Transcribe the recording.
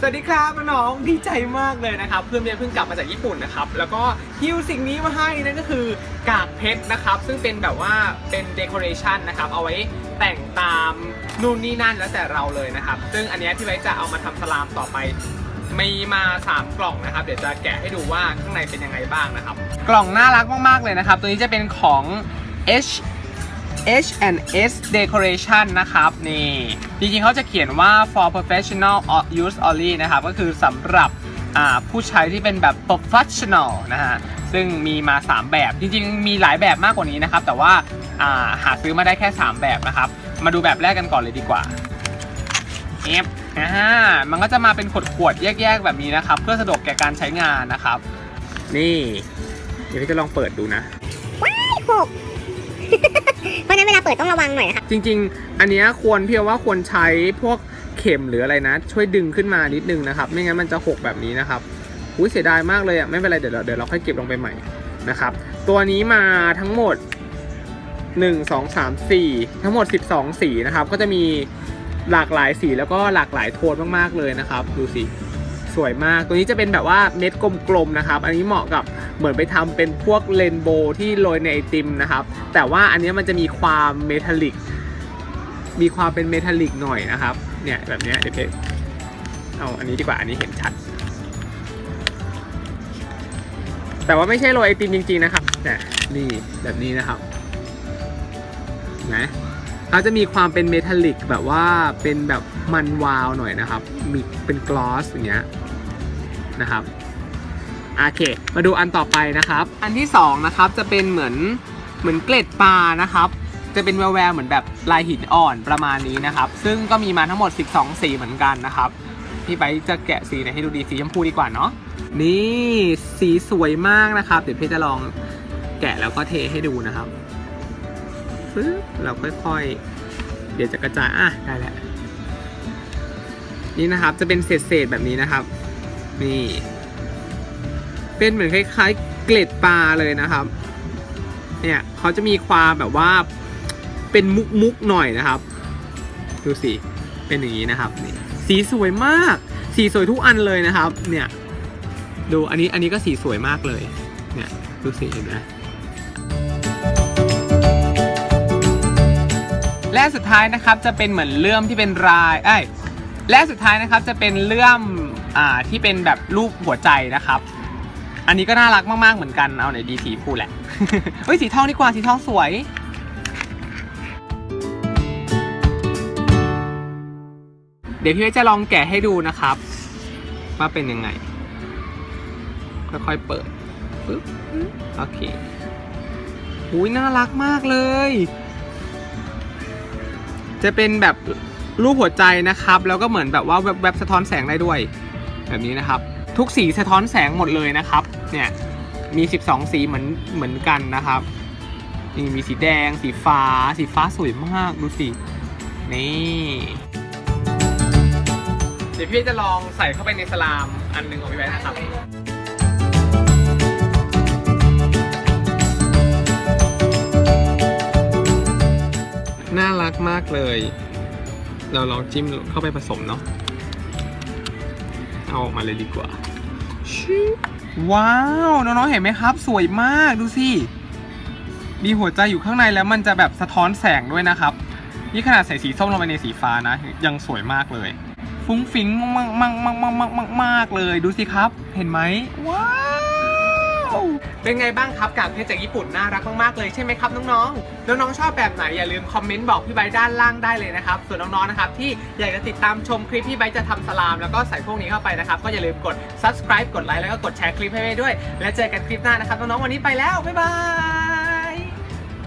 สวัสดีครับน้องดีใจมากเลยนะครับ เพื่อนเมียเพิ่งกลับมาจากญี่ปุ่นนะครับ แล้วก็ฮิ้วสิ่งนี้มาให้นั่นก็คือกากเพชรนะครับ ซึ่งเป็นแบบว่าเป็นเดคอเรชันนะครับ เอาไว้แต่งตามนู่นนี่นั่นแล้วแต่เราเลยนะครับ ซึ่งอันนี้พี่ไว้จะเอามาทำสลามต่อไปมีมา 3 กล่องนะครับ เดี๋ยวจะแกะให้ดูว่าข้างในเป็นยังไงบ้างนะครับ กล่องน่ารักมากๆเลยนะครับ ตัวนี้จะเป็นของ H H&S Decoration นะครับนี่ จริงๆเขาจะเขียนว่า for professional use only นะครับ ก็คือสำหรับผู้ใช้ที่เป็นแบบ professional นะฮะ ซึ่งมีมา 3 แบบ จริงๆ มีหลายแบบมากกว่านี้นะครับ แต่ว่าาหาซื้อมาได้แค่ 3 แบบนะครับ มาดูแบบแรกกันก่อนเลยดีกว่าเอฟอ่ามันก็จะมาเป็นขวดๆ แยกๆ แบบนี้นะครับ เพื่อสะดวกแก่การใช้งานนะครับ นี่ เดี๋ยวพี่จะลองเปิดดูนะว้ายหก เพราะฉะนั้นเวลาเปิดต้องระวังหน่อยนะคะ จริง ๆ อันเนี้ยควรเพียงว่าควรใช้พวกเข็มหรืออะไรนะ ช่วยดึงขึ้นมานิดนึงนะครับ ไม่งั้นมันจะหกแบบนี้นะครับอุ้ยเสียดายมากเลยอะไม่เป็นไรเดี๋ยวเราเดี๋ยวเราค่อยเก็บลงไปใหม่นะครับ ตัวนี้มาทั้งหมด 1 2 3 4 ทั้งหมด 12 สีนะครับ ก็จะมีหลากหลายสีแล้วก็หลากหลายโทนมากๆเลยนะครับ ดูสิ สวยมาก ตัวนี้จะเป็นแบบว่าเม็ดกลมๆนะครับ อันนี้เหมาะกับเหมือนไปทำเป็นพวกเรนโบว์ที่โรยในไอติมนะครับ แต่ว่าอันนี้มันจะมีความเมทัลลิก มีความเป็นเมทัลลิกหน่อยนะครับ เนี่ยแบบนี้เดี๋ยวเพชรเอาอันนี้ดีกว่า อันนี้เห็นชัด แต่ว่าไม่ใช่โรยไอติมจริงๆนะครับเนี่ยนี่แบบนี้นะครับนะเขาจะมีความเป็นเมทัลลิกแบบว่าเป็นแบบมันวาวหน่อยนะครับ มีเป็นกลอสอย่างเงี้ย นะครับโอเค มาดูอันต่อไปนะครับ อันที่สองนะครับจะเป็นเหมือนเหมือนเกล็ดปลานะครับ จะเป็นแววๆเหมือนแบบลายหินอ่อนประมาณนี้นะครับ ซึ่งก็มีมาทั้งหมด 12 สีเหมือนกันนะครับพี่ไปจะแกะสีไหนให้ดูดีสีชมพูดีกว่าเนาะนี่สีสวยมากนะครับ เดี๋ยวพี่จะลองแกะแล้วก็เทให้ดูนะครับปึ๊บเราค่อยๆ เดี๋ยวจะกระจายอะได้แล้วนี่นะครับจะเป็นเศษๆแบบนี้นะครับ นี่ เป็นเหมือนคล้ายๆ เกล็ดปลาเลยนะครับ เนี่ยเขาจะมีความแบบว่าเป็นมุกๆหน่อยนะครับ ดูสิ เป็นอย่างนี้นะครับนี่สีสวยมาก สีสวยทุกอันเลยนะครับ เนี่ย ดูอันนี้อันนี้ก็สีสวยมากเลย เนี่ยดูสิเห็นไหมและสุดท้ายนะครับจะเป็นเหมือนเลื่อมที่เป็นรายเอ้ยและสุดท้ายนะครับจะเป็นเลื่อม อ่าที่เป็นแบบรูปหัวใจนะครับ อันนี้ก็น่ารักมากๆเหมือนกันเอาไหนดีสีพูแหละ เฮ้ยสีทองดีกว่าสีทองสวยเดี๋ยวพี่ไว้จะลองแกะให้ดูนะครับว่าเป็นยังไง ค่อยๆเปิดปึ๊บโอเคหุยน่ารักมากเลย จะเป็นแบบรูปหัวใจนะครับ แล้วก็เหมือนแบบว่าแวบๆสะท้อนแสงได้ด้วย แบบนี้นะครับ ทุกสีสะท้อนแสงหมดเลยนะครับ เนี่ยมี 12 สีเหมือนเหมือนกันนะครับนี่มีสีแดง สีฟ้า สีฟ้าสวยมากดูสินี่เดี๋ยวพี่จะลองใส่เข้าไปในสลามอันหนึ่งของพี่แบ๊นะครับน่ารักมากเลย เราลองจิ้มเข้าไปผสมเนาะ เอาออกมาเลยดีกว่าชิว้าวน้องๆเห็นไหมครับ สวยมากดูสิมีหัวใจอยู่ข้างในแล้วมันจะแบบสะท้อนแสงด้วยนะครับ นี่ขนาดใส่สีส้มลงไปในสีฟ้านะ ยังสวยมากเลย ฟุ้งฟิ้งมากมากมากมากมากมากเลยดูสิครับ เห็นไหมว้าว เป็นไงบ้างครับกากเพจจากญี่ปุ่นน่ารักมากๆเลยใช่ไหมครับน้องๆ น้องๆชอบแบบไหนอย่าลืมคอมเมนต์บอกพี่ใบด้านล่างได้เลยนะครับ ส่วนน้องๆนะครับที่อยากจะติดตามชมคลิปพี่ใบจะทำสลาม แล้วก็ใส่พวกนี้เข้าไปนะครับ ก็อย่าลืมกด subscribe กดไลค์แล้วก็กดแชร์คลิปให้ไว้ด้วย และเจอกันคลิปหน้านะครับน้องๆวันนี้ไปแล้วบ๊ายบาย